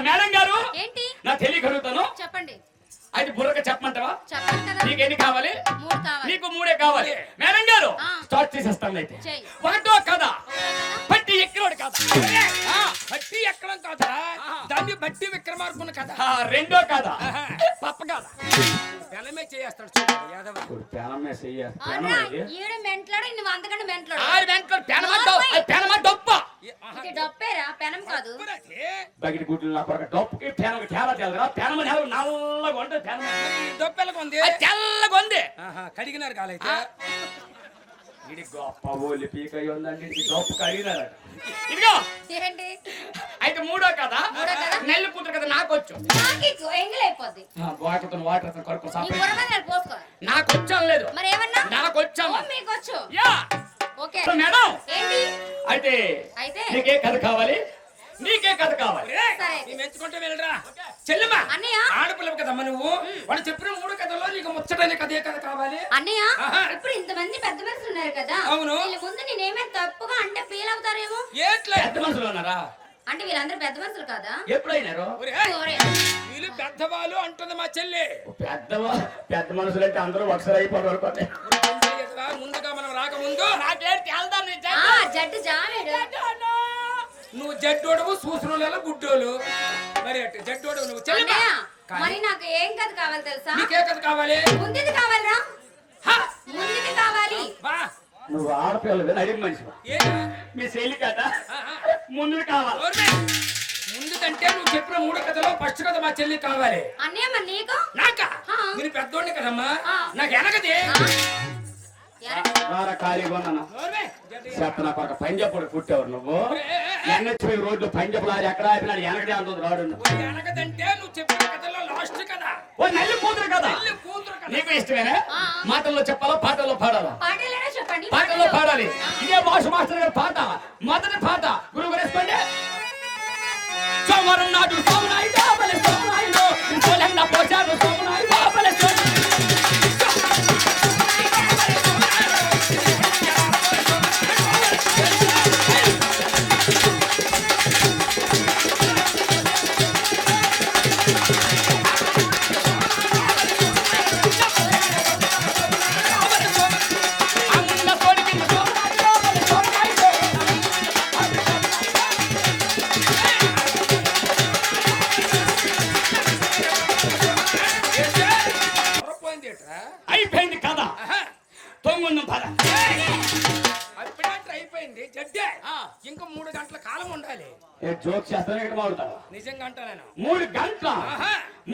Madam గారు ఏంటి? నా తెలియగలుగుతాను. చెప్పండి. అయితే బుర్రక చెప్పమంటావా? నీకు ఎన్ని కావాలి? మూడు కావాలి. నీకు మూడే కావాలి. మేడం గారు. స్టార్ట్ చేసేస్తాను అయితే. ఒకటో కదా? పట్టి ఎక్కినోడు కదా? బట్టి ఎక్కడం కాదా? దాన్ని బట్టి విక్రమార్కున్న కదా? ఆ, రెండో కదా? పప్ప కదా? బెల్లమే చేస్తాడు చూడు యాదవ. పేనమే అవునా? ఈడు మెంట్లాడు నువ్వు అంతకంటే మెంట్లాడు. ఆరు వెంటలో పెనమ పెనమ డొప్ప డప్పేరా? పెనం కాదు. ఊరది. బగిటి గుడ్లు నా కొరక డొప్పకి పేనకి తేడా తెలరా పెనమ నెల నల్లగా ఉంటుంది పెనమ ఈ దొప్పెలకు ఉంది. అది తెల్లగా ఉంది. ఆహా, కడిగినారు కాలైతే. ఇది గొప్ప ఓలి పీక ఉందండి. ఇది గొప్ప కడిగినారట ఇదిగో. ఏంటి? అయితే మూడో కదా? మూడో కదా? నెల్లి కూతురు కదా నాకు వచ్చు వాటర్ వాటర్ పోసుకో. నాకు లేదు. మరి ఏమన్నా నాకు వచ్చాను ఓ, మీకొచ్చు. యా. ఓకే. So madam. ఏంటి? అయితే అయితే నీకే కథ కావాలి. నీకే కథ కావాలి. నీ మెచ్చుకుంటే వెళ్ళరా? చెల్లెమ్మా అన్నయ్య. ఆడపిల్లవు కదమ్మా నువ్వు? వాళ్ళు చెప్పిన మూడు కథల్లో నీకు ముచ్చటనే కథే కథ కావాలి. అన్నయ్య. ఇప్పుడు ఇంతమంది పెద్ద మనుషులు ఉన్నారు కదా. అవును. వీళ్ళ ముందు నేనేమే తప్పుగా అంటే ఫీల్ అవుతారేమో? ఏట్లే? పెద్ద మనుషులు ఉన్నారా? అంటే వీళ్ళందరూ పెద్ద మనుషులు కాదా? ఎప్పుడైనారు. వీళ్ళు పెద్దవాళ్ళు అంటుంది మా చెల్లి. పెద్ద పెద్ద మనుషులు అంటే అందరూ ఒకసారి అయిపోతారు కదా, ముందుగా మనం రాకముందు. జడ్డు జామేడు నువ్వు జడ్డోడవు సూసనోళ్ళ గుడ్డోలు. మరి అటు జడ్డోడవు నువ్వు చెల్లెమ్మా మరి నాకు ఏం కథ కావాలి తెలుసా? నీకే కథ కావాలి. ముందుది కావాలరా? హా, ముందుది కావాలి. వా నువ్వు ఆడపిల్లలు అడిగి మనిషి. ఏ మీ శైలి కదా ఆహా. ముందు కావాలి. ముందుకంటే నువ్వు చెప్పిన మూడు కథలో ఫస్ట్ కథ మా చెల్లి కావాలి. అన్నయ్య మరి నీకు? నాకా? ఆ. నేను పెద్దోడిని కదమ్మా. ఆ. నాకు ఎనగది ఆ? ఎర- రారా ఖాళీగా ఉన్నాను? ఓర్మే. చెత్త నాకు ఒక పంజప్పుడు పుట్టావు నువ్వు. రోడ్లు ఎక్కడ ఆపినాడు? వెనకడే అంటుంది రాడు ఓ ఎనగదంటే నువ్వు చెప్పిన కథలో లాస్ట్ కదా. ఓ నల్లి కూతురు కదా. చెల్లి కూతురు కదా. నీకు ఇష్టమేనా? ఆ. మాటల్లో చెప్పాలా? పాటల్లో పాడాలా? పాటల్లో పాడాలి. ఇదే భాష మాస్టర్ గారి పాట. మొదటి పాట. గురువు వేసుకోండి. సోమవారం నాడు సోమనాయి బాబలే సోమనాయిలో తొంగుందాం పద. అయిపోయింది జడ్డే. ఇంకా మూడు గంటల కాలం ఉండాలి. ఏ జోక్ చేస్తానే ఇక్కడ మాడుతావా నిజంగా అంటా నేను? మూడు గంటల.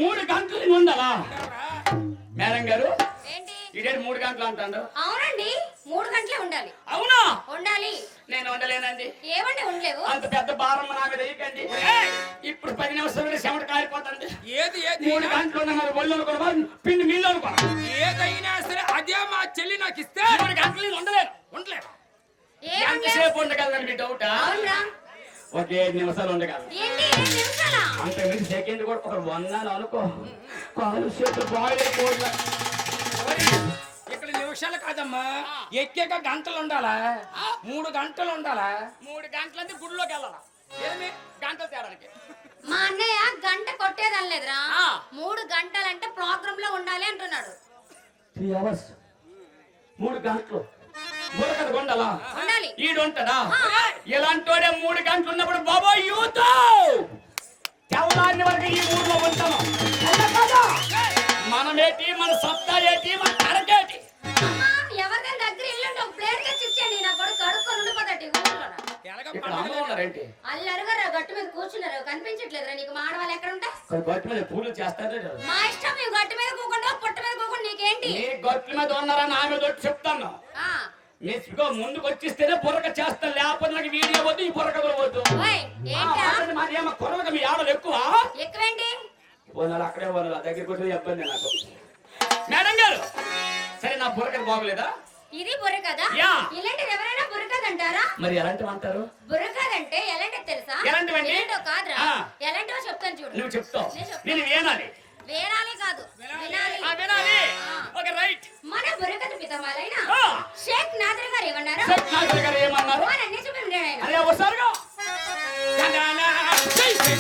మూడు గంటలు ఉండాలా? మేడం గారు ఏంటి? ఇదే మూడు గంటలు అంటాడు. అవునండి మూడు గంటలే ఉండాలి. అవునా? ఉండాలి. నేను ఉండలేనండి. ఏమండి ఉండలేవు? అంత పెద్ద భారం నా మీద వేయకండి ఏయ్! ఇప్పుడు పది నిమిషాలు చెమట కాలిపోతుంది ఏది ఏది? మూడు గంటలు ఉన్న మరి ఒళ్ళు అనుకోవా పిండి మిల్లు అనుకోవా ఏదైనా సరే అదే మా చెల్లి నాకు ఇస్తే మూడు గంటలు నేను ఉండలేను ఉండలేదు ఏమండి? ఎంతసేపు ఉండగలను మీ డౌట్ అవునరా ఒక ఏడు నిమిషాలు? సెకండ్ కూడా ఒక వందలు అనుకో. కాలు చేతులు బాయిల్ అయిపోవట్లే ఓరి, ఇక్కడ నిమిషాలు కాదమ్మా. ఎక్కాక గంటలు ఉండాలా? మూడు గంటలు ఉండాలా? మూడు గంటలంటే గుడిలోకి వెళ్ళాలా? ఏమి? గంటల తేడానికి. మా అన్నయ్య గంట కొట్టేదనలేదురా. ఆ. మూడు గంటలంటే ప్రోగ్రామ్లో ఉండాలి అంటున్నాడు. త్రీ అవర్స్ మూడు గంటలు. బుర్రకథ కొండలా ఉండాలి. ఈడు ఉంటాడా ఆ. ఇలాంటోడే మూడు గంటలు ఉన్నప్పుడు బాబా యూత్! తెల్లారిన వరకు ఈ ఊర్లో ఉంటాము కాదా? మీద పూలు చేస్తారే. మా ఇష్టం మేము గట్టు మీద కూకుండా పుట్ట మీద కూకుండా నీకేంటి? నీ గట్ల మీద ఉన్నారని ఆమె వచ్చి చెప్తాను. ఇదిగో ముందుకు వచ్చిస్తేనే బుర్రక చేస్తాను లేకపోతే నాకు వీడియో వద్దు ఈ బుర్రక వద్దు. ఓయ్ ఏంటా? మరి ఏమో కొరవక మీ ఆడలు ఎక్కువ? ఎక్కువేంటి? అక్కడే పోనాలి దగ్గరికి వచ్చి ఇబ్బంది నాకు. మేడం గారు సరే నా బుర్రకథ బాగోలేదా? ఇది బుర్ర కదా యా. ఇలాంటిది ఎవరైనా బుర్ర కథ అంటారా మరి ఎలాంటివి అంటారు? ఎలాంటిది తెలుసా? ఎలాంటివండి? కాదురా. ఆ. చెప్తాను చూడు. నువ్వు చెప్తావు. నేను చెప్తా. నేను వినాలి. వేరాలి కాదు. వినాలి. ఆ, వినాలి. Okay right. మన బుర్రకథ పితామాలైన ఆ. షేక్ నాదర్ గారు ఏమన్నారు? షేక్ నాజర్ గారు ఏమన్నారు? అదే ఒకసారిగా. గండానా, జై జై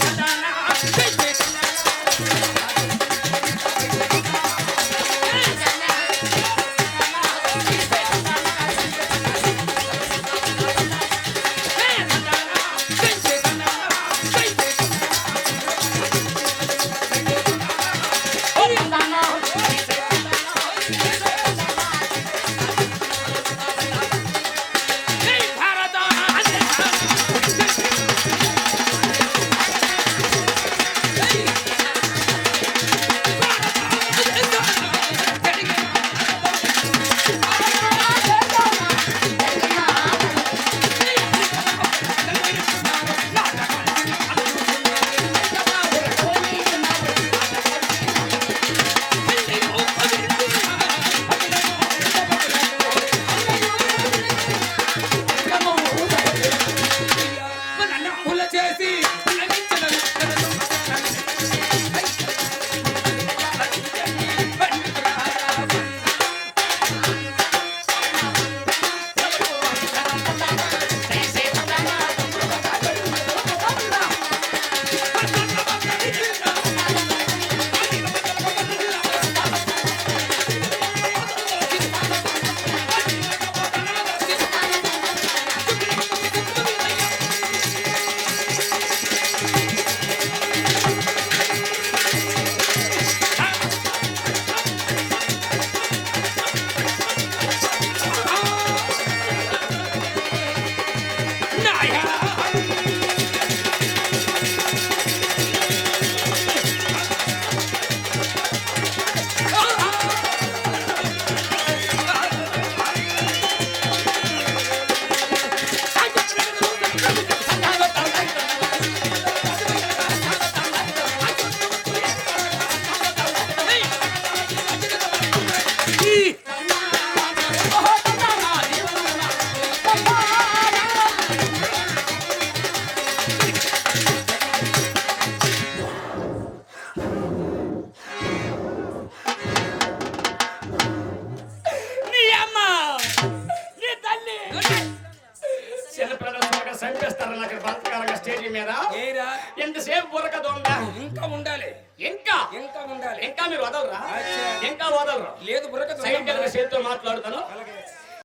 చేసి అందించిన చిన్న ప్రదర్శనగా చంపేస్తారు మీద. ఎంతసేపు బుర్రకదు ఉందా ఇంకా ఉండాలి. ఇంకా? ఇంకా ఉండాలి. ఇంకా మీరు వదలరా? ఇంకా వదలరా. లేదు బుర్రకదు చేతితో మాట్లాడుతాను.